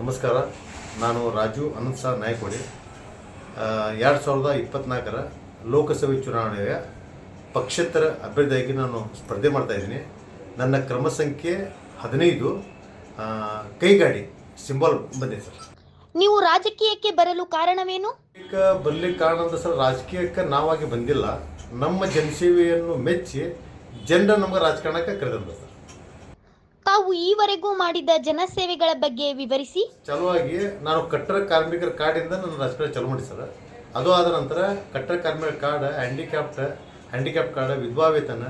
ನಮಸ್ಕಾರ. ನಾನು ರಾಜು ಅನಂತ್ ಸಾ ನಾಯಕೋಡಿ. ಎರಡು ಸಾವಿರದ ಇಪ್ಪತ್ನಾಲ್ಕರ ಲೋಕಸಭೆ ಚುನಾವಣೆಯ ಪಕ್ಷೇತರ ಅಭ್ಯರ್ಥಿಯಾಗಿ ನಾನು ಸ್ಪರ್ಧೆ ಮಾಡ್ತಾಯಿದ್ದೀನಿ ನನ್ನ ಕ್ರಮ ಸಂಖ್ಯೆ ಹದಿನೈದು. ಕೈಗಾಡಿ ಸಿಂಬಲ್ ಬಂದಿದೆ ಸರ್. ನೀವು ರಾಜಕೀಯಕ್ಕೆ ಬರಲು ಕಾರಣವೇನು? ಈಗ ಬರ್ಲಿಕ್ಕೆ ಕಾರಣ ಅಂತ ಸರ್ ರಾಜಕೀಯಕ್ಕೆ ನಾವಾಗಿ ಬಂದಿಲ್ಲ. ನಮ್ಮ ಜನಸೇವೆಯನ್ನು ಮೆಚ್ಚಿ ಜನರ ನಮಗೆ ರಾಜಕಾರಣಕ್ಕೆ ಕರೆದಂತ ಸರ್. ತಾವು ಈವರೆಗೂ ಮಾಡಿದ ಜನಸೇವೆಗಳ ಬಗ್ಗೆ ವಿವರಿಸಿ? ಚಲುವಾಗಿ ನಾನು ಕಟ್ಟಡ ಕಾರ್ಮಿಕರ ಕಾರ್ಡಿಂದ ನನ್ನ ರಾಜಕಾರಣ ಚಾಲು ಮಾಡಿ ಅದು ಆದ ನಂತರ ಕಟ್ಟಡ ಕಾರ್ಮಿಕರ ಕಾರ್ಡ್ ಹ್ಯಾಂಡಿಕ್ಯಾಪ್ಟ್ ಹ್ಯಾಂಡಿಕ್ಯಾಪ್ ಕಾರ್ಡ್ ವಿಧವಾ ವೇತನ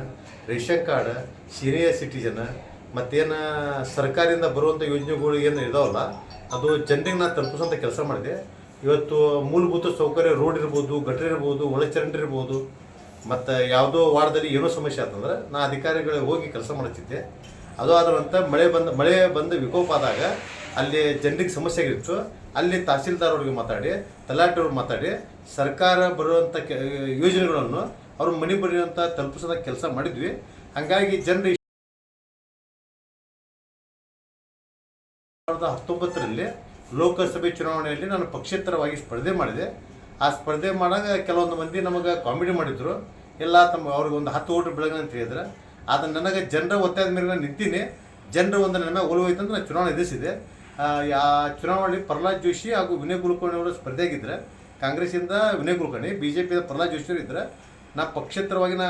ರೇಷನ್ ಕಾರ್ಡ್ ಸೀನಿಯರ್ ಸಿಟಿಜನ್ ಮತ್ತೇನು ಸರ್ಕಾರದಿಂದ ಬರುವಂಥ ಯೋಜನೆಗಳು ಏನು ಇದಾವಲ್ಲ, ಅದು ಜನರಿಗೆ ನಾನು ತಲುಪಿಸುವಂಥ ಕೆಲಸ ಮಾಡಿದೆ. ಇವತ್ತು ಮೂಲಭೂತ ಸೌಕರ್ಯ ರೋಡ್ ಇರ್ಬೋದು, ಗಟ್ರ ಇರ್ಬೋದು ಒಳಚರಂಡಿ ಇರ್ಬೋದು, ಮತ್ತು ಯಾವುದೋ ವಾರದಲ್ಲಿ ಏನೋ ಸಮಸ್ಯೆ ಆತಂದ್ರೆ ನಾ ಅಧಿಕಾರಿಗಳಿಗೆ ಹೋಗಿ ಕೆಲಸ ಮಾಡುತ್ತಿದ್ದೆ. ಅದು ಆದ ನಂತರ ಮಳೆ ಬಂದ ಮಳೆ ಬಂದು ವಿಕೋಪ ಆದಾಗ ಅಲ್ಲಿ ಜನರಿಗೆ ಸಮಸ್ಯೆ ಆಗಿತ್ತು. ಅಲ್ಲಿ ತಹಸೀಲ್ದಾರ್ ಅವ್ರಿಗೆ ಮಾತಾಡಿ ತಲಾಟೆಯವ್ರಿಗೆ ಮಾತಾಡಿ, ಸರ್ಕಾರ ಬರುವಂಥ ಯೋಜನೆಗಳನ್ನು ಅವ್ರ ಮನೆ ಬರೆಯುವಂಥ ತಲುಪಿಸೋದ ಕೆಲಸ ಮಾಡಿದ್ವಿ. ಹಾಗಾಗಿ ಜನರು ಸಾವಿರದ ಹತ್ತೊಂಬತ್ತರಲ್ಲಿ ಲೋಕಸಭೆ ಚುನಾವಣೆಯಲ್ಲಿ ನಾನು ಪಕ್ಷೇತರವಾಗಿ ಸ್ಪರ್ಧೆ ಮಾಡಿದೆ. ಆ ಸ್ಪರ್ಧೆ ಮಾಡಾಗ ಕೆಲವೊಂದು ಮಂದಿ ನಮಗೆ ಕಾಮಿಡಿ ಮಾಡಿದ್ರು. ಎಲ್ಲ ತಮ್ಮ ಅವ್ರಿಗೆ ಒಂದು ಹತ್ತು ಓಟು ಬೆಳಗ್ಗೆ ಅಂತ ಹೇಳಿದ್ರೆ. ಆದರೆ ನನಗೆ ಜನರ ಒತ್ತಾಯದ ಮೇಲೆ ನಾನು ನಿಂತೀನಿ. ಜನರ ಒಂದು ನನ್ನ ಮೇಲೆ ಒಲವು ಅಂತ ನಾನು ಚುನಾವಣೆ ಎದುರಿಸಿದೆ. ಆ, ಚುನಾವಣೆಯಲ್ಲಿ ಪ್ರಹ್ಲಾದ್ ಜೋಶಿ ಹಾಗೂ ವಿನಯ್ ಕುಲಕರ್ಣಿ ಅವರು ಸ್ಪರ್ಧೆಯಾಗಿದ್ದರೆ ಕಾಂಗ್ರೆಸ್ಸಿಂದ ವಿನಯ್ ಕುಲಕರ್ಣಿ ಬಿ ಜೆ ಪಿಯಿಂದ ಪ್ರಹ್ಲಾದ್ ಜೋಶಿ ಅವರು ಇದ್ದರೆ ನಾ ಪಕ್ಷೇತರವಾಗಿ ನಾ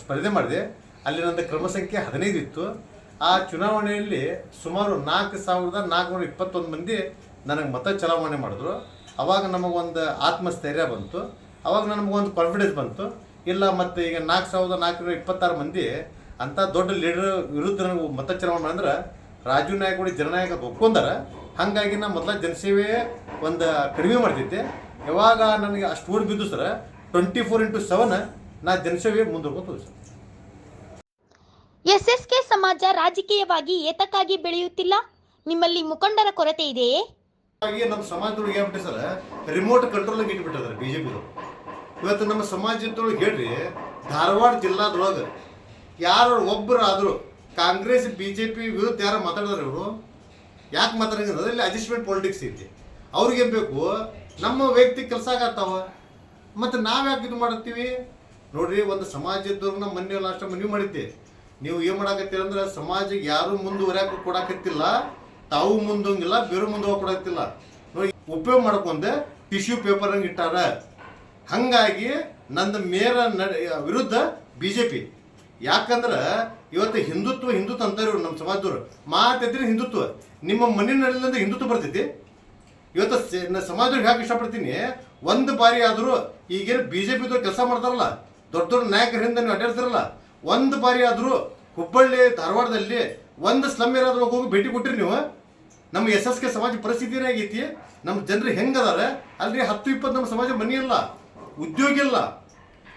ಸ್ಪರ್ಧೆ ಮಾಡಿದೆ. ಅಲ್ಲಿ ನನ್ನ ಕ್ರಮ ಸಂಖ್ಯೆ ಹದಿನೈದು ಇತ್ತು. ಆ ಚುನಾವಣೆಯಲ್ಲಿ ಸುಮಾರು ನಾಲ್ಕು ಸಾವಿರದ ನಾಲ್ಕುನೂರ ಇಪ್ಪತ್ತೊಂದು ಮಂದಿ ನನಗೆ ಮತ ಚಲಾವಣೆ ಮಾಡಿದ್ರು. ಅವಾಗ ನಮಗೊಂದು ಆತ್ಮಸ್ಥೈರ್ಯ ಬಂತು. ಅವಾಗ ನಮಗೊಂದು ಕಾನ್ಫಿಡೆನ್ಸ್ ಬಂತು. ಇಲ್ಲ ಮತ್ತು ಈಗ ನಾಲ್ಕು ಸಾವಿರದ ನಾಲ್ಕುನೂರ ಇಪ್ಪತ್ತಾರು ಮಂದಿ ಅಂಥ ದೊಡ್ಡ ಲೀಡರ್ ವಿರುದ್ಧ ನನಗೆ ಮತ ಚಲಾವಣೆ ಮಾಡಿದ್ರೆ ರಾಜು ನಾಯಕಡಿ ಜನನಾಯಕ ಒಪ್ಕೊಂಡಾರ ಹಾಗಾಗಿ ನಾ ಮೊದಲ ಜನಸೇವೆ ಒಂದು ಕಡಿಮೆ ಮಾಡ್ತಿದ್ದೆ. ಯಾವಾಗ ನನಗೆ ಅಷ್ಟು ಓಡ್ ಬಿದ್ದು sir twenty four into seven ನಾ ಜನಸೇವೆ ಮುಂದುವರ್ಕೊಂಡು ಎಸ್ ಎಸ್ ಕೆ ಸಮಾಜ ರಾಜಕೀಯವಾಗಿ ಏತಕ್ಕಾಗಿ ಬೆಳೆಯುತ್ತಿಲ್ಲ? ನಿಮ್ಮಲ್ಲಿ ಮುಖಂಡರ ಕೊರತೆ ಇದೆಯೇ? ನಮ್ಮ ಸಮಾಜದೊಳಗೆ ಏನ್ಬಿಟ್ಟೆ ಸರ್ ರಿಮೋಟ್ ಕಂಟ್ರೋಲ್ ಇಟ್ಬಿಟ್ಟಿದ್ದಾರೆ ಬಿಜೆಪಿ ಇವತ್ತು ನಮ್ಮ ಸಮಾಜದೊಳಗೆ ಹೇಳ್ರಿ ಧಾರವಾಡ ಜಿಲ್ಲಾದೊಳಗೆ ಯಾರು ಒಬ್ಬರಾದರೂ ಕಾಂಗ್ರೆಸ್ ಬಿ ಜೆ ಪಿ ವಿರುದ್ಧ ಯಾರು ಮಾತಾಡಿದ್ರೆ ಇವರು? ಯಾಕೆ ಮಾತಾಡಿದ್ರೆ ಅದರಲ್ಲಿ ಅಡ್ಜಸ್ಟ್ಮೆಂಟ್ ಪಾಲಿಟಿಕ್ಸ್ ಐತಿ. ಅವ್ರಿಗೆ ಬೇಕು? ನಮ್ಮ ವ್ಯಕ್ತಿ ಕೆಲಸ ಆಗತ್ತಾವ. ಮತ್ತು ನಾವು ಯಾಕೆ ಇದು ಮಾಡ್ತೀವಿ? ನೋಡ್ರಿ, ಒಂದು ಸಮಾಜದವ್ರನ್ನ ಮೊನ್ನೆ ಲಾಸ್ಟ್ ಮನವಿ ಮಾಡಿದ್ದೆ. ನೀವು ಏನು ಮಾಡಾಕತ್ತೀರ ಅಂದ್ರೆ ಸಮಾಜಕ್ಕೆ ಯಾರು ಮುಂದುವರ್ಯಾಕ ಕೊಡಾಕತ್ತಿಲ್ಲ. ತಾವು ಮುಂದೋಗಿಲ್ಲ, ಬೇರೆ ಮುಂದೆ ಕೊಡಾಕತ್ತಿಲ್ಲ. ನೋಡಿ, ಉಪಯೋಗ ಮಾಡ್ಕೊಂಡೆ ಟಿಶ್ಯೂ ಪೇಪರ್ ಹಂಗೆ ಇಟ್ಟಾರ. ಹಂಗಾಗಿ ನಂದು ಮೇರ ನಡೆ ವಿರುದ್ಧ ಬಿ ಜೆ ಪಿ ಯಾಕಂದ್ರೆ ಇವತ್ತು ಹಿಂದುತ್ವ ಹಿಂದುತ್ವ ಅಂತಾರೆ ಇವ್ರು ನಮ್ಮ ಸಮಾಜದವ್ರು. ಮಾತಿದ್ರೆ ಹಿಂದುತ್ವ? ನಿಮ್ಮ ಮಣ್ಣಿನಲ್ಲಿಂದ ಹಿಂದುತ್ವ ಬರ್ತೈತಿ. ಇವತ್ತು ಸಮಾಜದವ್ರಿಗೆ ಯಾಕೆ ಇಷ್ಟಪಡ್ತೀನಿ? ಒಂದು ಬಾರಿ ಆದರೂ ಈಗೇನು ಬಿ ಜೆ ಪಿದವ್ರು ಕೆಲಸ ಮಾಡ್ತಾರಲ್ಲ, ದೊಡ್ಡ ದೊಡ್ಡ ನಾಯಕರಿಂದ ನೀವು ಅಡ್ಡಾಡ್ತಿರಲ್ಲ ಒಂದು ಬಾರಿ ಆದರೂ ಹುಬ್ಬಳ್ಳಿ, ಧಾರವಾಡದಲ್ಲಿ ಒಂದು ಸ್ಲಮ್ ಏರಿಯಾದ್ರೊಳಗೆ ಹೋಗಿ ಭೇಟಿ ಕೊಟ್ಟಿರಿ ನೀವು. ನಮ್ಮ ಎಸ್ ಎಸ್ ಕೆ ಸಮಾಜ ಪರಿಸ್ಥಿತಿ ಏನಾಗೈತಿ ನಮ್ಮ ಜನರು ಹೆಂಗದಾರ ಅಲ್ಲಿ ಹತ್ತು ಇಪ್ಪತ್ತು ನಮ್ಮ ಸಮಾಜ ಮನಿ ಇಲ್ಲ, ಉದ್ಯೋಗ ಇಲ್ಲ.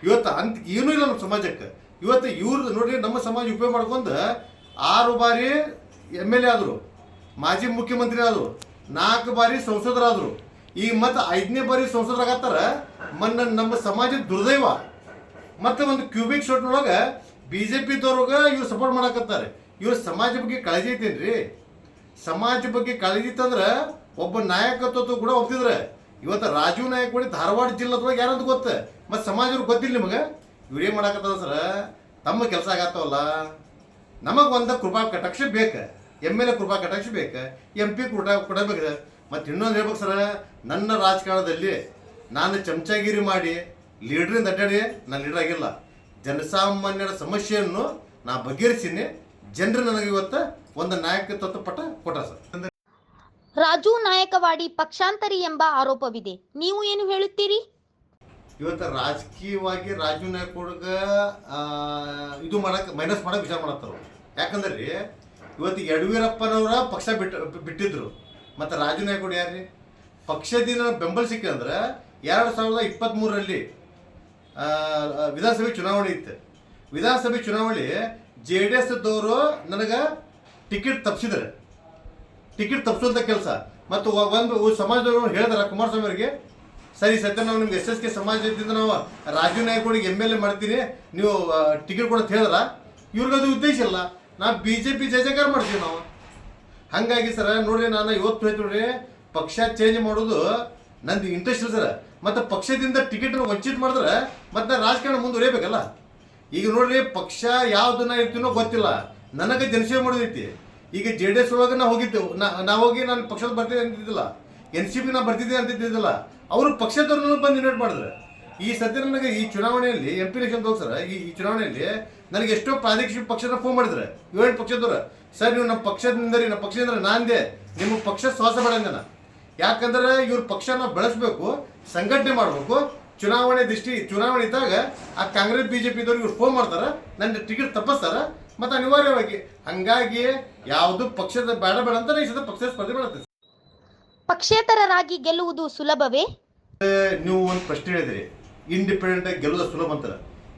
ಇವತ್ತು ಅಂತ ಏನೂ ಇಲ್ಲ ನಮ್ಮ ಸಮಾಜಕ್ಕೆ. ಇವತ್ತು ಇವ್ರದ್ದು ನೋಡ್ರಿ ನಮ್ಮ ಸಮಾಜ ಉಪಯೋಗ ಮಾಡ್ಕೊಂಡು ಆರು ಬಾರಿ ಎಂ ಎಲ್ ಎ ಆದರು, ಮಾಜಿ ಮುಖ್ಯಮಂತ್ರಿ ಆದರು, ನಾಲ್ಕು ಬಾರಿ ಸಂಸದರಾದರು. ಈಗ ಮತ್ತೆ ಐದನೇ ಬಾರಿ ಸಂಸದರಾಗತ್ತಾರ, ಮನ್ನ ನಮ್ಮ ಸಮಾಜದ ದುರ್ದೈವ. ಮತ್ತೆ ಒಂದು ಕ್ಯೂಬಿಕ್ ಶೋಟ್ನೊಳಗೆ ಬಿ ಜೆ ಪಿದವ್ರಿಗೆ ಇವ್ರು ಸಪೋರ್ಟ್ ಮಾಡಕತ್ತಾರೆ. ಇವ್ರ ಸಮಾಜ ಬಗ್ಗೆ ಕಾಳಜಿ ಐತೇನ್ರಿ? ಸಮಾಜ ಬಗ್ಗೆ ಕಾಳಜಿ ಇತ್ತಂದ್ರೆ ಒಬ್ಬ ನಾಯಕತ್ವ ಕೂಡ ಒಪ್ತಿದ್ರೆ. ಇವತ್ತು ರಾಜು ನಾಯಕ್ ಧಾರವಾಡ ಜಿಲ್ಲಾದೊಳಗೆ ಯಾರಂತ ಗೊತ್ತ? ಮತ್ತು ಸಮಾಜವ್ರಿಗೆ ಗೊತ್ತಿಲ್ಲ ನಿಮಗೆ? ಇವ್ರು ಮಾಡಾಕತ್ತದ ಮಾಡಕತ್ತದ ಸರ? ತಮ್ಮ ಕೆಲಸ ಆಗತ್ತವಲ್ಲ? ನಮಗೆ ಒಂದು ಕೃಪಾ ಕಟಾಕ್ಷ ಬೇಕು. ಎಂ ಎಲ್ ಎ ಕೃಪಾ ಕಟಾಕ್ಷ ಬೇಕು. ಎಂ ಪಿ ಕೂಡ ಕೊಡಬೇಕು. ಮತ್ತು ಇನ್ನೊಂದು ಹೇಳ್ಬೇಕು ಸರ, ನನ್ನ ರಾಜಕಾರಣದಲ್ಲಿ ನಾನು ಚಮಚಾಗಿರಿ ಮಾಡಿ ಲೀಡ್ರಿಂದ ಅಡ್ಡಾಡಿ ನಾನು ಲೀಡರ್ ಆಗಿಲ್ಲ. ಜನಸಾಮಾನ್ಯರ ಸಮಸ್ಯೆಯನ್ನು ನಾ ಬಗೆಹರಿಸಿನಿ. ಜನರು ನನಗೆ ಇವತ್ತು ಒಂದು ನಾಯಕತ್ವ ಪಟ್ಟ ಕೊಟ್ಟ ಸರ್. ರಾಜು ನಾಯಕವಾಡಿ ಪಕ್ಷಾಂತರಿ ಎಂಬ ಆರೋಪವಿದೆ. ನೀವು ಏನು ಹೇಳುತ್ತೀರಿ? ಇವತ್ತು ರಾಜಕೀಯವಾಗಿ ರಾಜೀವ್ ನಾಯ್ಕೋಡ್ಗ ಇದು ಮಾಡಕ್ಕೆ ಮೈನಸ್ ಮಾಡಕ್ಕೆ ವಿಚಾರ ಮಾಡತ್ತಾರ ಯಾಕಂದ್ರೆ ರೀ ಇವತ್ತು ಯಡಿಯೂರಪ್ಪನವರ ಪಕ್ಷ ಬಿಟ್ಟು, ಬಿಟ್ಟಿದ್ರು. ಮತ್ತು ರಾಜು ಹುಡುಗ ಯಾರ್ರಿ? ಪಕ್ಷದಿಂದ ಬೆಂಬಲ ಸಿಕ್ಕಂದ್ರೆ ಎರಡು ಸಾವಿರದ ಇಪ್ಪತ್ತ್ಮೂರರಲ್ಲಿ ವಿಧಾನಸಭೆ ಚುನಾವಣೆ ಇತ್ತು. ವಿಧಾನಸಭೆ ಚುನಾವಣೆ ಜೆ ಡಿ ಎಸ್ದವರು ನನಗೆ ಟಿಕೆಟ್ ತಪ್ಪಿಸಿದ್ದಾರೆ ಟಿಕೆಟ್ ತಪ್ಪಿಸುವಂಥ ಕೆಲಸ. ಮತ್ತು ಒಂದು ಸಮಾಜದವರು ಹೇಳಿದಾರೆ ಕುಮಾರಸ್ವಾಮಿ ಅವರಿಗೆ ಸರಿ ಸತ್ಯ ನಾವು ನಿಮ್ಗೆ ಎಸ್ ಎಸ್ ಕೆ ಸಮಾಜದಿಂದ ನಾವು ರಾಜು ನಾಯಕರಿಗೆ ಎಂ ಎಲ್ ಎ ಮಾಡ್ತೀನಿ ನೀವು ಟಿಕೆಟ್ ಕೊಡೋದು ಹೇಳಿದ್ರ? ಇವ್ರಿಗದು ಉದ್ದೇಶ ಇಲ್ಲ. ನಾವು ಬಿ ಜೆ ಪಿ ಜಯ ಜಯಕಾರ ಮಾಡ್ತೀವಿ ನಾವು. ಹಂಗಾಗಿ ಸರ, ನೋಡ್ರಿ, ನಾನು ಇವತ್ತು ನೋಡ್ರಿ, ಪಕ್ಷ ಚೇಂಜ್ ಮಾಡೋದು ನಂದು ಇಂಟ್ರೆಸ್ಟ್ ಇಲ್ಲ ಸರ್. ಮತ್ತು ಪಕ್ಷದಿಂದ ಟಿಕೆಟ್ ವಂಚಿತ ಮಾಡಿದ್ರೆ ಮತ್ತೆ ರಾಜಕಾರಣ ಮುಂದುವರಿಯಬೇಕಲ್ಲ ಈಗ ನೋಡ್ರಿ, ಪಕ್ಷ ಯಾವ್ದನ್ನ ಇರ್ತೀನೋ ಗೊತ್ತಿಲ್ಲ. ನನಗೆ ಜನಸೇವೆ ಮಾಡೋದೈತಿ. ಈಗ ಜೆ ಡಿ ಎಸ್ ಒಳಗೆ ನಾ ಹೋಗಿದ್ದೆವು ನಾ ಹೋಗಿ ನಾನು ಪಕ್ಷದ ಬರ್ತೀನಿ ಅಂತಿದ್ದಿಲ್ಲ. ಎನ್ ಸಿ ಪಿ ನಾ ಬರ್ತಿದ್ದೆ ಅಂತಿದ್ದಿಲ್ಲ. ಅವರು ಪಕ್ಷದವ್ರನ್ನ ಬಂದು ಇನ್ವೈಟ್ ಮಾಡಿದ್ರೆ. ಈ ಸದ್ಯ ನನಗೆ ಈ ಚುನಾವಣೆಯಲ್ಲಿ ಎಂ ಪಿ ಎಲೆಕ್ಷನ್ ಈ ಈ ಚುನಾವಣೆಯಲ್ಲಿ ನನಗೆ ಎಷ್ಟೋ ಪ್ರಾದೇಶಿಕ ಪಕ್ಷದ ಫೋನ್ ಮಾಡಿದ್ರೆ. ಏಳು ಪಕ್ಷದವ್ರು, ಸರ್, ನೀವು ನಮ್ಮ ಪಕ್ಷದಿಂದ ರೀ ನಮ್ಮ ಪಕ್ಷದಿಂದ ನಾಂದೆ ನಿಮ್ಮ ಪಕ್ಷ ಶ್ವಾಸ ಬೇಡಂಗನ ಯಾಕಂದ್ರೆ ಇವ್ರ ಪಕ್ಷನ ಬೆಳೆಸ್ಬೇಕು, ಸಂಘಟನೆ ಮಾಡಬೇಕು. ಚುನಾವಣೆ ದೃಷ್ಟಿ, ಚುನಾವಣೆ ಇದ್ದಾಗ ಆ ಕಾಂಗ್ರೆಸ್ ಬಿಜೆಪಿದವ್ರು ಇವ್ರು ಫೋನ್ ಮಾಡ್ತಾರ. ನನ್ನ ಟಿಕೆಟ್ ತಪ್ಪಿಸ್ತಾರ. ಮತ್ತೆ ಅನಿವಾರ್ಯವಾಗಿ ಹಂಗಾಗಿ ಯಾವುದು ಪಕ್ಷದ ಬೇಡ ಬೇಡ ಅಂತ ಈ ಸದ ಪಕ್ಷದ ಸ್ಪರ್ಧೆ ಮಾಡುತ್ತೆ ಪಕ್ಷೇತರರಾಗಿ ಗೆಲ್ಲುವುದು ಸುಲಭವೇ? ನೀವು ಒಂದು ಪ್ರಶ್ನೆ ಹೇಳಿದ್ರಿ. ಇಂಡಿಪೆಂಡೆಂಟ್ ಆಗಿ ಗೆಲ್ಲುವುದು ಸುಲಭ ಅಂತಾರೆ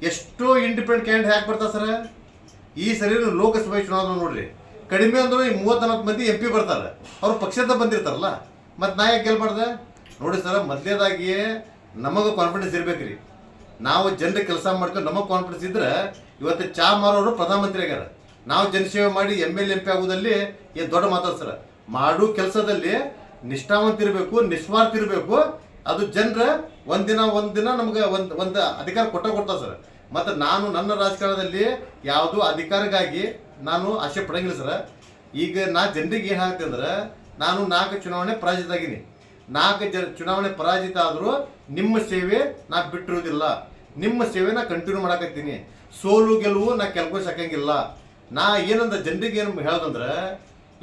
ಎಷ್ಟೋ ಇಂಡಿಪೆಂಡೆಂಟ್ ಕ್ಯಾಂಡಿಡೇಟ್ ಯಾಕೆ ಬರ್ತಾರೆ ಸರ್? ಈ ಸರಿ ಲೋಕಸಭೆ ಚುನಾವಣೆ ನೋಡ್ರಿ. ಕಡಿಮೆ ಅಂದ್ರೆ ಈ ಮೂವತ್ತ ನಲ್ವತ್ತು ಮಂದಿ ಎಂ ಪಿ ಬರ್ತಾರೆ. ಅವ್ರು ಪಕ್ಷದ ಬಂದಿರ್ತಾರಲ್ಲ. ಮತ್ತು ನಾ ಯಾಕೆ ಗೆಲ್ಬಾರ್ದ? ನೋಡಿ ಸರ್, ಮೊದಲೇದಾಗಿಯೇ ನಮಗೆ ಕಾನ್ಫಿಡೆನ್ಸ್ ಇರ್ಬೇಕ್ರಿ. ನಾವು ಜನರ ಕೆಲಸ ಮಾಡ್ಕೊಂಡು ನಮಗೆ ಕಾನ್ಫಿಡೆನ್ಸ್ ಇದ್ರೆ ಇವತ್ತು ಚಾ ಮಾರೋರು ಪ್ರಧಾನಮಂತ್ರಿ ಆಗ್ಯಾರ. ನಾವು ಜನಸೇವೆ ಮಾಡಿ ಎಂ ಎಲ್ ಎಂ ಪಿ ಆಗೋದಲ್ಲಿ ಏನು ದೊಡ್ಡ ಮಾತಾಡ್ ಸರ್? ಮಾಡು ಕೆಲಸದಲ್ಲಿ ನಿಷ್ಠಾವಂತ ಇರಬೇಕು ನಿಸ್ವಾರ್ಥ ಇರಬೇಕು ಅದು ಜನರ ಒಂದಿನ ಒಂದಿನ ನಮ್ಗೆ ಒಂದು ಒಂದು ಅಧಿಕಾರ ಕೊಟ್ಟ ಕೊಡ್ತಾರೆ ಸರ್. ಮತ್ತು ನಾನು ನನ್ನ ರಾಜಕಾರಣದಲ್ಲಿ ಯಾವುದೋ ಅಧಿಕಾರಕ್ಕಾಗಿ ನಾನು ಆಸೆ ಪಡಂಗಿಲ್ಲ ಸರ್. ಈಗ ನಾ ಜನರಿಗೆ ಏನು ಅಂದ್ರೆ ನಾನು ನಾಲ್ಕು ಚುನಾವಣೆ ಪರಾಜಿತ ಆಗೀನಿ ನಾಲ್ಕು ಜನ ಚುನಾವಣೆ ಪರಾಜಿತ ಆದರೂ ನಿಮ್ಮ ಸೇವೆ ನಾ ಬಿಟ್ಟಿರೋದಿಲ್ಲ ನಿಮ್ಮ ಸೇವೆ ನಾ ಕಂಟಿನ್ಯೂ ಮಾಡಕತ್ತೀನಿ. ಸೋಲು ಗೆಲುವು ನಾ ಕೆಲ್ಕೋಸ್ ಸಾಕಂಗಿಲ್ಲ. ನಾ ಏನಂದ ಜನರಿಗೆ ಏನು ಹೇಳೋದಂದ್ರೆ,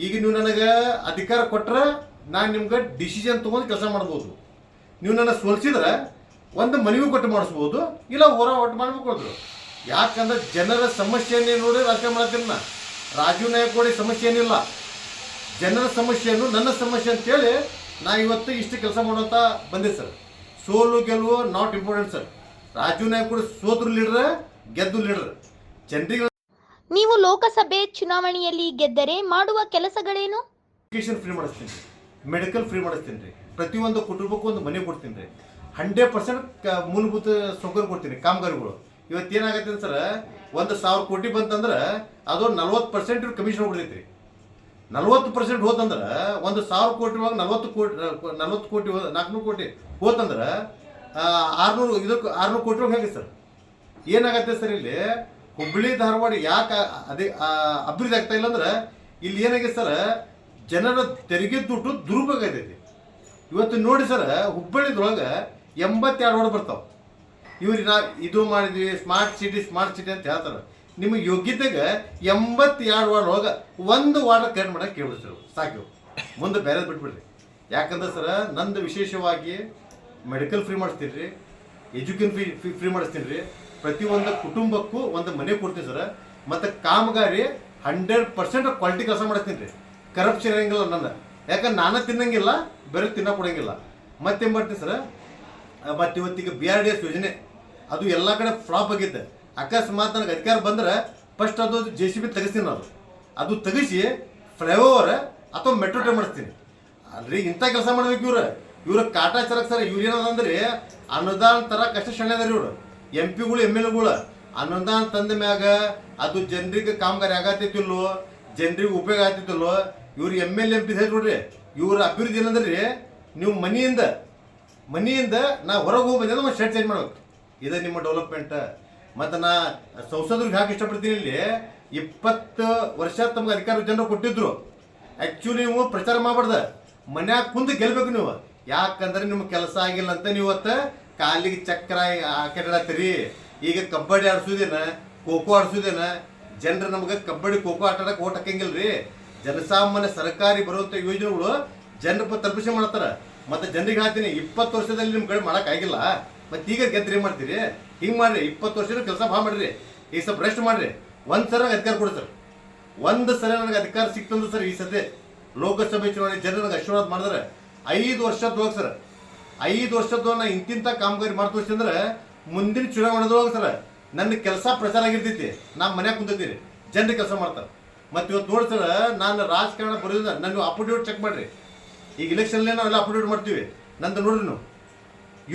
ಈಗ ನೀವು ನನಗೆ ಅಧಿಕಾರ ಕೊಟ್ರೆ ನಾನು ನಿಮ್ಗೆ ಡಿಸಿಷನ್ ತೊಗೊಂಡು ಕೆಲಸ ಮಾಡ್ಬೋದು. ನೀವು ನನ್ನ ಸೋಲ್ಸಿದ್ರೆ ಒಂದು ಮನವಿ ಕೊಟ್ಟು ಮಾಡಿಸ್ಬೋದು ಇಲ್ಲ ಹೋರಾಟ ಒಟ್ಟು ಮಾಡ್ಬೇಕು ಯಾಕಂದ್ರೆ ಜನರ ಸಮಸ್ಯೆಯನ್ನೇ ನೋಡಿ ರಾಜಕೀಯ ಮಾಡ್ತೀನಿ ನಾ ರಾಜೀವ್ ನಾಯಕ್ ಸಮಸ್ಯೆ ಏನಿಲ್ಲ ಜನರ ಸಮಸ್ಯೆಯನ್ನು ನನ್ನ ಸಮಸ್ಯೆ ಅಂತೇಳಿ ನಾ ಇವತ್ತು ಇಷ್ಟು ಕೆಲಸ ಮಾಡುವಂತ ಬಂದೆ ಸರ್. ಸೋಲು ಗೆಲುವು not important sir. Rajiv Nayak ಕೂಡ ಸೋದ್ರು ಲೀಡರ್ ಗೆದ್ದು ಲೀಡರ್ ಜನರಿಗೆ ನೀವು ಲೋಕಸಭೆ ಚುನಾವಣೆಯಲ್ಲಿ ಗೆದ್ದರೆ ಮಾಡುವ ಕೆಲಸಗಳೇನು? ಫ್ರೀ ಮಾಡಿಸ್ತೀನಿ. ಮೆಡಿಕಲ್ ಫ್ರೀ ಮಾಡಿಸ್ತೀನಿ ರೀ. ಪ್ರತಿಯೊಂದು ಕುಟುಂಬಕ್ಕೂ ಒಂದು ಮನೆ ಕೊಡ್ತೀನಿ ರೀ. ಹಂಡ್ರೆಡ್ ಪರ್ಸೆಂಟ್ ಮೂಲಭೂತ ಸೌಕರ್ಯ ಕೊಡ್ತೀನಿ ಕಾಮಗಾರಿಗಳು. ಇವತ್ತು ಏನಾಗತ್ತೆ ಸರ್, ಒಂದು ಸಾವಿರ ಕೋಟಿ ಬಂತಂದ್ರೆ ಅದು ನಲ್ವತ್ತು ಪರ್ಸೆಂಟ್ ಇವ್ರು ಕಮಿಷನ್ ಹೊಡಿತೈತಿ ನಲ್ವತ್ತು ಪರ್ಸೆಂಟ್ ಹೋತಂದ್ರೆ ಒಂದು ಸಾವಿರ ಕೋಟಿ ಒಳಗೆ ನಲ್ವತ್ತು ಕೋಟಿ ನಲ್ವತ್ತು ಕೋಟಿ ನಾಲ್ಕುನೂರು ಕೋಟಿ ಹೋತಂದ್ರೆ ಆರ್ನೂರು, ಇದಕ್ಕೆ ಆರ್ನೂರು ಕೋಟಿ ಒಳಗೆ ಹೇಗೆ ಸರ್? ಏನಾಗತ್ತೆ ಸರ್ ಇಲ್ಲಿ? ಹುಬ್ಬಳ್ಳಿ, ಧಾರವಾಡ ಯಾಕೆ ಅದೇ ಅಭಿವೃದ್ಧಿ ಆಗ್ತಾ ಇಲ್ಲ ಅಂದ್ರೆ ಇಲ್ಲಿ ಏನಾಗಿದೆ ಸರ್ ಜನರ ತೆರಿಗೆ ದುಡ್ಡು ಇದೆ ಇವತ್ತು ನೋಡಿ ಸರ್ ಹುಬ್ಬಳ್ಳಿದೊಳಗೆ ಎಂಬತ್ತೆರಡು ವಾರ್ಡ್ ಬರ್ತಾವೆ. ಇವ್ರಿಗೆ ನಾ ಇದು ಮಾಡಿದ್ವಿ ಸ್ಮಾರ್ಟ್ ಸಿಟಿ ಸ್ಮಾರ್ಟ್ ಸಿಟಿ ಅಂತ ಹೇಳ್ತಾರೆ. ನಿಮ್ಮ ಯೋಗ್ಯತೆಗೆ ಎಂಬತ್ತೆರಡು ವಾರ್ಡ್ ಒಳಗೆ ಒಂದು ವಾರ್ಡ್ ಕ್ರಿಯೇಟ್ ಮಾಡಕ್ಕೆ ಕೇಳ್ಬಿಡ್ತಾರೆ ಸಾಕು. ಮುಂದೆ ಬೇರೆ ಬಿಟ್ಬಿಡ್ರಿ. ಯಾಕಂದ್ರೆ ಸರ್, ನಂದು ವಿಶೇಷವಾಗಿ ಮೆಡಿಕಲ್ ಫ್ರೀ ಮಾಡಿಸ್ತೀನಿ ರೀ ಎಜುಕೇನ್ ಫ್ರೀ ಫ್ರೀ ಫ್ರೀ ಮಾಡಿಸ್ತೀನಿ. ರೀ ಪ್ರತಿಯೊಂದು ಕುಟುಂಬಕ್ಕೂ ಒಂದು ಮನೆ ಕೊಡ್ತೀನಿ ಸರ್, ಮತ್ತು ಕಾಮಗಾರಿ ಹಂಡ್ರೆಡ್ ಪರ್ಸೆಂಟ್ ಕ್ವಾಲಿಟಿ ಕೆಲಸ ಮಾಡಿಸ್ತೀನಿ. ರೀ ಕರಪ್ಷನ್ ಇರಂಗಿಲ್ಲ ನನ್ನ ಯಾಕಂದ್ರೆ ನಾನು ತಿನ್ನಂಗಿಲ್ಲ, ಬೇರೆ ತಿನ್ನ ಕೊಡಂಗಿಲ್ಲ. ಮತ್ತೇನು ಮಾಡ್ತೀನಿ ಸರ್? ಮತ್ತು ಇವತ್ತಿಗೆ ಬಿ ಆರ್ ಡಿ ಎಸ್ ಯೋಜನೆ. ಅದು ಎಲ್ಲ ಕಡೆ ಫ್ಲಾಪ್ ಆಗಿದ್ದೆ ಅಕಸ್ಮಾತ್ ನನಗೆ ಅಧಿಕಾರ ಬಂದ್ರೆ ಫಸ್ಟ್ ಅದು ಜೆ ಸಿ ಬಿ ತೆಗಿಸ್ತೀನಿ ನಾನು. ಅದು ತೆಗಿಸಿ ಫ್ಲೈಓವರ್ ಅಥವಾ ಮೆಟ್ರೋ ಟ್ರೈನ್ ಮಾಡಿಸ್ತೀನಿ. ಅಲ್ರಿ ಇಂಥ ಕೆಲಸ ಮಾಡ್ಬೇಕು ಇವ್ರು. ಇವ್ರ ಕಾಟಾಚಾರಕ್ಕೆ ಸರ್, ಇವ್ರು ಏನದಂದ್ರೆ ಅನುದಾನ ತರ ಕಷ್ಟ ಶಣ್ಯದಾರ ಇವ್ರು. ಎಂ ಪಿಗಳು ಎಂ ಎಲ್ ಎಗಳು ಅನುದಾನ ತಂದ ಮ್ಯಾಗ ಅದು ಜನರಿಗೆ ಕಾಮಗಾರಿ ಆಗತ್ತಿತ್ತಿಲ್ಲೋ ಜನರಿಗೆ ಉಪಯೋಗ ಆಗ್ತಿತ್ತಿಲ್ಲೋ ಇವ್ರು ಎಂ ಎಲ್ ಎಂ ಪಿ ಹೇಳಿ ನೋಡ್ರಿ. ಇವ್ರ ಅಭಿವೃದ್ಧಿ ಏನಂದ್ರಿ, ನೀವು ಮನೆಯಿಂದ ಮನೆಯಿಂದ ನಾ ಹೊರಗೆ ಹೋಗಿ ಒಂದು ಶರ್ಟ್ ಚೇಂಜ್ ಮಾಡ್ಬೇಕು. ಇದು ನಿಮ್ಮ ಡೆವಲಪ್ಮೆಂಟ್ ಮತ್ತು ನಾ ಸಂಸದರಿಗೆ ಯಾಕೆ ಇಷ್ಟಪಡ್ತೀನಿ ಇಲ್ಲಿ. ಇಪ್ಪತ್ತು ವರ್ಷ ತಮ್ಗೆ ಅಧಿಕಾರ ಜನರು ಕೊಟ್ಟಿದ್ರು. ಆ್ಯಕ್ಚುಲಿ ನೀವು ಪ್ರಚಾರ ಮಾಡಬಾರ್ದು. ಮನ್ಯಾಗ ಕುಂತು ಗೆಲ್ಬೇಕು ನೀವು. ಯಾಕಂದ್ರೆ ನಿಮ್ಮ ಕೆಲಸ ಆಗಿಲ್ಲ ಅಂತ ನೀವು ಕಾಲಿಗೆ ಚಕ್ರ ಹಾಕಿಡತ್ತೀರಿ ಈಗ ಕಬಡ್ಡಿ ಆಡ್ಸೋದೇನ ಖೋಖೋ ಆಡ್ಸೋದೇನ, ಜನರು ನಮ್ಗೆ ಕಬಡ್ಡಿ ಖೋಖೋ ಆಟ ಆಡಕ್ಕೆ ಓಟ್ ಹಾಕಂಗಿಲ್ಲ ರೀ ಜನಸಾಮಾನ್ಯ ಸರ್ಕಾರಿ ಬರುವಂಥ ಯೋಜನೆಗಳು ಜನರ ತಲುಪಿಸಿ ಮಾಡ್ತಾರ. ಮತ್ತೆ ಜನರಿಗೆ ಹೇಳ್ತೀನಿ, ಇಪ್ಪತ್ತು ವರ್ಷದಲ್ಲಿ ನಿಮ್ಮ ಕಡೆ ಮಾಡೋಕ್ಕಾಗಿಲ್ಲ ಮತ್ತೆ ಈಗ ಗೆದ್ರಿ ಏನು ಮಾಡ್ತೀರಿ? ಹಿಂಗೆ ಮಾಡ್ರಿ, ಇಪ್ಪತ್ತು ವರ್ಷದ ಕೆಲಸ ಭಾಳ ಮಾಡ್ರಿ. ಈ ಸ್ವಲ್ಪ ರೆಸ್ಟ್ ಮಾಡ್ರಿ. ಒಂದು ಸಲ ಅಧಿಕಾರ ಕೊಡಿ ಸರ್. ಒಂದು ಸಲ ನನಗೆ ಅಧಿಕಾರ ಸಿಕ್ತಂದ್ರೆ ಸರ್ ಈ ಸದ್ಯ ಲೋಕಸಭೆ ಚುನಾವಣೆ ಜನ ನನಗೆ ಆಶೀರ್ವಾದ ಮಾಡಿದ್ರೆ. ಐದು ವರ್ಷದೊಳಗೆ ಸರ್. ಐದು ವರ್ಷದೊಳಗೆ ನಾ ಇಂತಿಂಥ ಕಾಮಗಾರಿ ಮಾಡಿ ಮುಂದಿನ ಚುನಾವಣೆದೊಳಗೆ ಸರ್, ನನ್ನ ಕೆಲಸ ಪ್ರಚಾರ ಆಗಿರ್ತೈತಿ. ನಾ ಮನ್ಯಾಗ ಕುಂತೀರಿ ಜನರಿಗೆ ಕೆಲಸ ಮಾಡ್ತಾರೆ. ಮತ್ತು ಇವತ್ತು ನೋಡ್ತಾರೆ ನಾನು ರಾಜಕಾರಣ ಬರೋದ್ರಿಂದ ನಾನು ಅಪ್ಡೇಟ್ ಚೆಕ್ ಮಾಡಿರಿ. ಈಗ ಇಲೆಕ್ಷನ್ಲೇ ನಾವೆಲ್ಲ ಅಪ್ಡೇಟ್ ಮಾಡ್ತೀವಿ. ನಂದು ನೋಡ್ರಿ ನಾವು.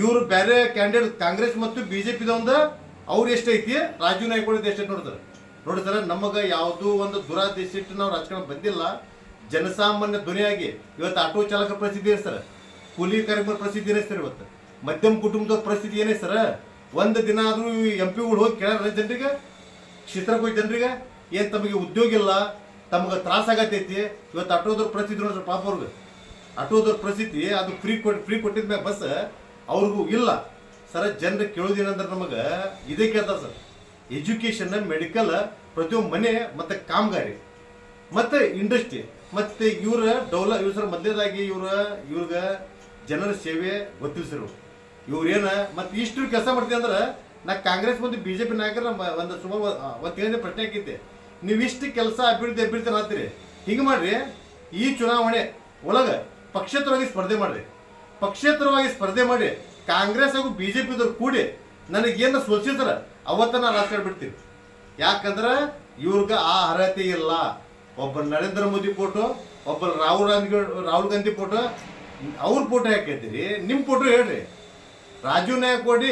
ಇವರು ಬೇರೆ ಕ್ಯಾಂಡಿಡೇಟ್ ಕಾಂಗ್ರೆಸ್ ಮತ್ತು ಬಿ ಜೆ ಪಿದೊಂದು ಅವ್ರು ಎಷ್ಟೈತಿ ರಾಜೀವ್ ನಾಯ್ಕ ಎಷ್ಟೈತಿ ನೋಡ್ತಾರೆ ನೋಡಿದ್ರೆ ನಮಗ ಯಾವುದೂ ಒಂದು ದುರಾದೇಶ ಇಟ್ಟು ನಾವು ರಾಜಕಾರಣ ಬಂದಿಲ್ಲ. ಜನಸಾಮಾನ್ಯ ಧ್ವನಿಯಾಗಿ ಇವತ್ತು ಆಟೋ ಚಾಲಕ ಪ್ರಸಿದ್ಧಿ ಸರ್? ಕೂಲಿ ಕಾರ್ಯಕ್ರಮ ಪ್ರಸಿದ್ಧಿ ಏನೇ ಸರ್ ಇವತ್ತು? ಮಧ್ಯಮ ಕುಟುಂಬದ ಪರಿಸ್ಥಿತಿ ಏನೇ ಸರ್? ಒಂದು ದಿನ ಆದರೂ ಎಂ ಪಿಗಳು ಹೋಗಿ ಕೇಳಾರ ಜನರಿಗೆ? ಕ್ಷೇತ್ರಕ್ಕೆ ಹೋಗಿ ಜನರಿಗೆ? ಏನು ತಮಗೆ ಉದ್ಯೋಗ ಇಲ್ಲ, ತಮಗೆ ತ್ರಾಸ ಆಗತೈತಿ, ಇವತ್ತು ಆಟೋದ್ರ ಪರಿಸ್ಥಿತಿ ನೋಡ್ರಿ ಪಾಪ ಅವ್ರಿಗೆ. ಅಟೋದ್ರ ಪರಿಸ್ಥಿತಿ, ಅದು ಫ್ರೀ ಕೊಟ್ಟು ಫ್ರೀ ಕೊಟ್ಟಿದ ಮ್ಯಾಗ ಬಸ್ ಅವ್ರಿಗೂ ಇಲ್ಲ. ಸರ, ಜನರು ಕೇಳೋದೇನಂದ್ರೆ ನಮಗೆ ಇದೇ ಕೇಳ್ತಾರೆ ಸರ್. ಎಜುಕೇಷನ್ ಮೆಡಿಕಲ್ ಪ್ರತಿಯೊಂದು ಮನೆ ಮತ್ತು ಕಾಮಗಾರಿ, ಮತ್ತು ಇಂಡಸ್ಟ್ರಿ ಮತ್ತು ಇವರ ಡೌಲ ಇವ್ರ ಸರ್ ಮೊದಲೇದಾಗಿ ಇವ್ರ, ಇವ್ರಿಗೆ ಜನರ ಸೇವೆ ಗೊತ್ತಿಲ್ಲ ಸರ್ ಇವ್ರೇನ ಮತ್ತು ಇಷ್ಟು ಕೆಲಸ ಮಾಡ್ತೀವಿ ಅಂದ್ರೆ, ನಾ ಕಾಂಗ್ರೆಸ್ ಮತ್ತು ಬಿ ಜೆ ಪಿ ನಾಯಕರ ಒಂದು ಸುಮಾರು ಒಂದು ಪ್ರಶ್ನೆ ಹಾಕಿದ್ದೆ. ನೀವು ಇಷ್ಟು ಕೆಲಸ ಅಭಿವೃದ್ಧಿ ಅಭಿವೃದ್ಧಿ ಹಾಕ್ತೀರಿ ಹಿಂಗೆ ಮಾಡ್ರಿ, ಈ ಚುನಾವಣೆ ಒಳಗೆ ಪಕ್ಷೇತರವಾಗಿ ಸ್ಪರ್ಧೆ ಮಾಡ್ರಿ. ಪಕ್ಷೇತರವಾಗಿ ಸ್ಪರ್ಧೆ ಮಾಡಿ ಕಾಂಗ್ರೆಸ್ ಹಾಗೂ ಬಿ ಜೆ ಪಿದವ್ರು ಕೂಡಿ ನನಗೇನು ಸೋಲ್ಸಿದ್ರ ಅವತ್ತ ನಾನು ರಾಜಕಾರಣ ಬಿಡ್ತೀನಿ ಯಾಕಂದ್ರೆ ಇವ್ರಿಗೆ ಆ ಅರ್ಹತೆ ಇಲ್ಲ. ಒಬ್ಬ ನರೇಂದ್ರ ಮೋದಿ ಫೋಟೋ, ಒಬ್ಬ ರಾಹುಲ್ ಗಾಂಧಿ ರಾಹುಲ್ ಗಾಂಧಿ ಫೋಟೋ, ಅವ್ರ ಫೋಟೋ ಹಾಕೈತೀರಿ ನಿಮ್ಮ ಫೋಟೋ ಹೇಳ್ರಿ. ರಾಜೀವ್ ನಾಯಕ್ ಕೊಡಿ,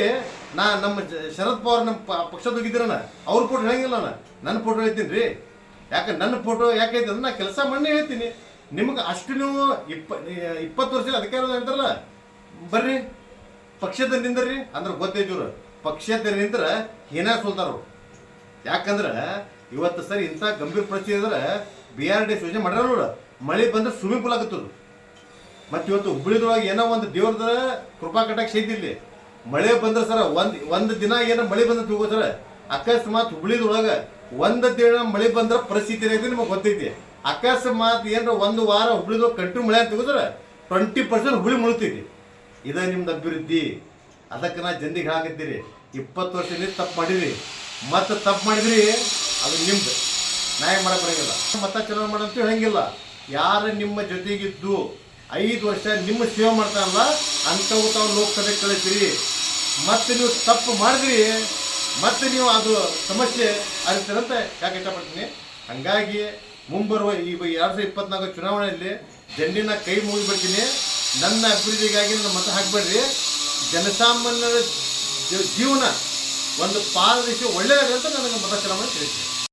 ನಾ ನಮ್ಮ ಶರದ್ ಪವಾರ್ ನಮ್ಮ ಪ- ಪಕ್ಷದೋಗಿದ್ದೀರನ ಅವ್ರ ಫೋಟೋ ಹೇಳಂಗಿಲ್ಲ ನಾನು. ನನ್ನ ಫೋಟೋ ಹೇಳ್ತೀನಿ ರೀ. ಯಾಕೆ ನನ್ನ ಫೋಟೋ ಯಾಕೈತೆ ಅಂದ್ರೆ ನಾ ಕೆಲಸ ಮಣ್ಣೆ ಹೇಳ್ತೀನಿ. ನಿಮ್ಗೆ ಅಷ್ಟು ನೀವು ಇಪ್ಪ ಇಪ್ಪತ್ತು ವರ್ಷ ಅಧಿಕಾರ ಅಂತಾರಲ್ಲ, ಬರ್ರಿ. ಪಕ್ಷದ ನಿಂದ್ರಿ, ಅಂದ್ರೆ ಗೊತ್ತೈತಿ ಇವ್ರು. ಪಕ್ಷದ ನಿಂತ್ರ ಏನ ಸೋಲ್ತಾರ ಯಾಕಂದ್ರೆ ಇವತ್ತು ಸರಿ ಇಂಥ ಗಂಭೀರ ಪರಿಸ್ಥಿತಿ ಅಂದ್ರೆ ಬಿ ಆರ್ ಡಿ ಯೋಜನೆ ಮಾಡ್ಯಾರ ಮಳೆ ಬಂದ್ರೆ ಸ್ವಿಮ್ಮಿಂಗ್ ಪೂಲ್ ಮತ್ತೆ ಇವತ್ತು ಹುಬ್ಳಿದೊಳಗೆ ಏನೋ ಒಂದು ದೇವ್ರದ ಕೃಪಾ ಕಟಾಕ್ಷ ಐತಿ ಇಲ್ಲಿ. ಮಳೆ ಬಂದ್ರೆ ಸರ, ಒಂದ್, ಒಂದು ದಿನ ಏನೋ ಮಳೆ ಬಂದ್ರೆ ತಿಳ್ಕೋ ಅಕಸ್ಮಾತ್ ಹುಬ್ಳಿದೊಳಗೆ ಒಂದು ದಿನ ಮಳೆ ಬಂದ್ರೆ ಪರಿಸ್ಥಿತಿ ನಿಮಗೆ ಗೊತ್ತೈತಿ. ಅಕಸ್ಮಾತ್ ಏನಾರ ಒಂದು ವಾರ ಹುಬ್ಳಿದೊಳಗೆ ಕಂಟಿನ್ಯೂ ಮಳೆ ಅಂತ ತಿಳ್ಕೊತಾರೆ ಟ್ವೆಂಟಿ ಪರ್ಸೆಂಟ್ ಹುಬ್ಳಿ ಮುಳುತೈತಿ ಇದೇ ನಿಮ್ದು ಅಭಿವೃದ್ಧಿ. ಅದಕ್ಕೆ ನಾ ಜಲ್ದಿಗೆ ಹಾಕಿದ್ದೀರಿ ಇಪ್ಪತ್ತು ವರ್ಷದಿಂದ ತಪ್ಪು ಮಾಡಿರಿ. ಮತ್ತೆ ತಪ್ಪು ಮಾಡಿದ್ರಿ ಅದು ನಿಮ್ದು. ನ್ಯಾಯ ಮಾಡಕ್ ಬರಂಗಿಲ್ಲ. ಮತ್ತೆ ಚಲನೆ ಮಾಡಂತೂ ಹೇಳಂಗಿಲ್ಲ. ಯಾರು ನಿಮ್ಮ ಜೊತೆಗಿದ್ದು ಐದು ವರ್ಷ ನಿಮ್ಮ ಸೇವೆ ಮಾಡ್ತಾರಲ್ಲ ಅಂಥವು ತಾವು ಲೋಕಸಭೆ ಕಳಿತೀರಿ ಮತ್ತೆ ನೀವು ತಪ್ಪು ಮಾಡಿದ್ರಿ. ಮತ್ತೆ ನೀವು ಅದು ಸಮಸ್ಯೆ ಅರಿತೀರಂತ ಯಾಕೆ ಇಷ್ಟಪಡ್ತೀನಿ? ಹಂಗಾಗಿ ಮುಂಬರುವ ಈ ಎರಡು ಸಾವಿರದ ಇಪ್ಪತ್ನಾಲ್ಕು ಚುನಾವಣೆಯಲ್ಲಿ ಜಂಡಿನ ಕೈ ಮುಗಿಬಿಡ್ತೀನಿ. ನನ್ನ ಅಭಿವೃದ್ಧಿಗಾಗಿ ನನ್ನ ಮತ ಹಾಕಬೇಡ್ರಿ. ಜನಸಾಮಾನ್ಯರ ಜೀವನ ಒಂದು ಪಾರದರ್ಶಿ ಒಳ್ಳೆಯದಂತ ನನಗೆ ಮತ ಚಲಾವಣೆ ತಿಳಿಸಿ